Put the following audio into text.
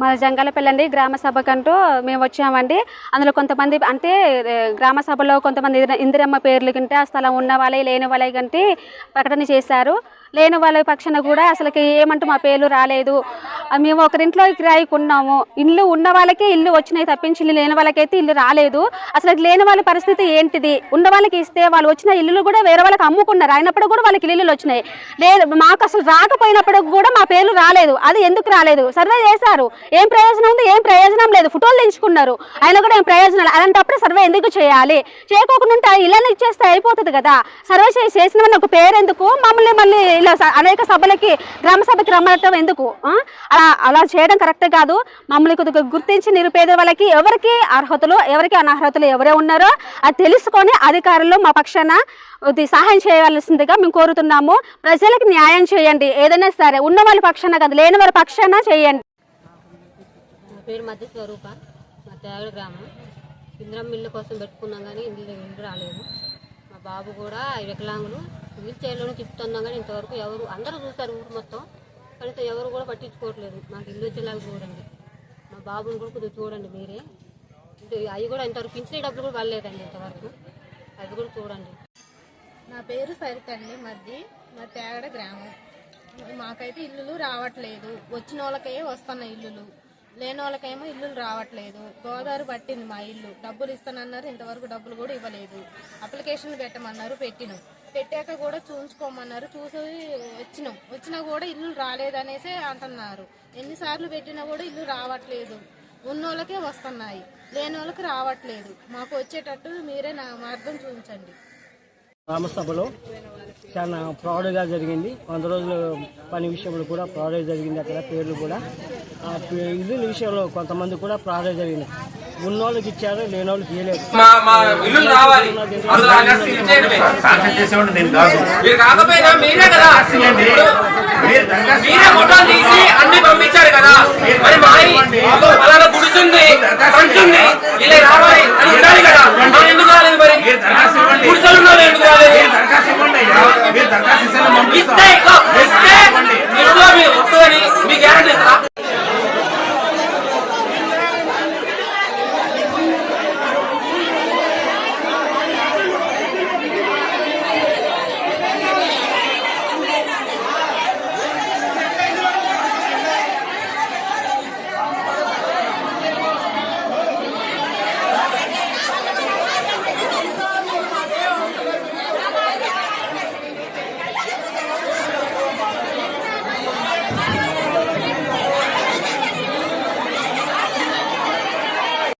మా జంగాలపల్లి అండి గ్రామ సభకంటూ మేము వచ్చామండి. అందులో కొంతమంది అంటే గ్రామ సభలో కొంతమంది ఇందిరమ్మ పేర్లు కంటే ఆ స్థలం ఉన్న వాళ్ళే లేని వాళ్ళే కంటే ప్రకటన చేశారు. లేని వాళ్ళ పక్షాన కూడా అసలుకి ఏమంటూ మా పేర్లు రాలేదు. మేము ఒకరింట్లో కిరాయికి ఉన్నాము ఇల్లు ఉన్న వాళ్ళకే ఇల్లు వచ్చినాయి తప్పించి ఇల్లు లేని వాళ్ళకైతే ఇల్లు రాలేదు. అసలు లేని వాళ్ళ పరిస్థితి ఏంటిది? ఉన్న వాళ్ళకి ఇస్తే వాళ్ళు వచ్చిన ఇల్లులు కూడా వేరే వాళ్ళకి అమ్ముకున్నారు. అయినప్పుడు కూడా వాళ్ళకి ఇల్లులు వచ్చినాయి. లేదు మాకు అసలు రాకపోయినప్పుడు కూడా మా పేర్లు రాలేదు. అది ఎందుకు రాలేదు? సర్వే చేశారు. ఏం ప్రయోజనం ఉంది? ఏం ప్రయోజనం లేదు. ఫోటోలు తెంచుకున్నారు అయినా కూడా ఏం ప్రయోజనం అలాంటప్పుడు సర్వే ఎందుకు చేయాలి? చేయకోకుండా ఇళ్ళని ఇచ్చేస్తే అయిపోతుంది కదా. సర్వే చేసిన ఒక పేరు ఎందుకు మమ్మల్ని మళ్ళీ ఇలా అనేక సభలకి గ్రామ సభకి రమ్మటం ఎందుకు? అలా అలా చేయడం కరెక్ట్ కాదు. మమ్మల్ని కొద్దిగా గుర్తించి నిరుపేద వాళ్ళకి ఎవరికి అర్హతలు ఎవరికి అనర్హతలు ఎవరే ఉన్నారో అది తెలుసుకొని అధికారులు మా పక్షాన సహాయం చేయవలసిందిగా మేము కోరుతున్నాము. ప్రజలకు న్యాయం చేయండి. ఏదైనా సరే ఉన్న వాళ్ళ పక్షాన కాదు లేని వాళ్ళ పక్షాన చేయండి. నా పేరు మధ్య స్వరూప. మా తేగడ గ్రామం. ఇంద్రం మిల్లు కోసం పెట్టుకున్నాం కానీ ఇందులో ఇల్లు రాలేదు. మా బాబు కూడా వికలాంగులు. వీల్ చైర్లోనే తిప్పుతున్నాం కానీ ఇంతవరకు ఎవరు అందరూ చూస్తారు ఊరు మొత్తం. కనీసం ఎవరు కూడా పట్టించుకోవట్లేదు. మాకు ఇల్లు వచ్చేలాగా చూడండి. మా బాబుని కూడా కొద్దిగా చూడండి మీరే. అంటే అవి కూడా ఇంతవరకు పింఛన్ డబ్బులు కూడా వాళ్ళలేదండి ఇంతవరకు. అది కూడా చూడండి. నా పేరు సరిత అండి. మధ్య మా తేగడ గ్రామం. మాకైతే ఇల్లులు రావట్లేదు. వచ్చిన వాళ్ళకే వస్తున్నాయి ఇల్లులు. లేని వాళ్ళకేమో ఇల్లులు రావట్లేదు. గోదావరి పట్టింది మా ఇల్లు. డబ్బులు ఇస్తానన్నారు. ఇంతవరకు డబ్బులు కూడా ఇవ్వలేదు. అప్లికేషన్ పెట్టమన్నారు పెట్టినాం. పెట్టాక కూడా చూసుకోమన్నారు. చూసి వచ్చినాం. వచ్చినా కూడా ఇల్లు రాలేదనేసి అంటున్నారు. ఎన్నిసార్లు పెట్టినా కూడా ఇల్లు రావట్లేదు. ఉన్న వాళ్ళకే వస్తున్నాయి. లేని వాళ్ళకి రావట్లేదు. మాకు వచ్చేటట్టు మీరే నా మార్గం చూపించండి. గ్రామసభలో చాలా ప్రౌడ్గా జరిగింది. వంద రోజుల పని విషయంలో కూడా ఫ్రాడ్ జరిగింది అక్కడ పేర్లు కూడా. ఆ పే- ఇల్లు విషయంలో కొంతమంది కూడా ఫ్రాడ్ జరిగింది ఉన్నోళ్ళకి ఇచ్చారు లేని ఇవ్వలేదు మా మా ఇల్లు రావాలి. అసలు ఆ గస్ట్ ఇచ్చేయడమే శాంక్షన్ చేసేవాడు నేను కాదు. మీరు కాకపోయినా మీరే కదా. ఇప్పుడు మీరే ఫోటోలు తీసి అన్ని పంపించారు కదా. మరి మా అలాగా గుడిసుంది పంచుంది ఇలా రావాలి అని ఉండాలి కదా. మా ఎందుకు రాలేదు మరి? గుడిసెలు ఎందుకు రాలేదు? ఇస్తే ఇస్తే మీరు వస్తుందని మీ గ్యారంటీ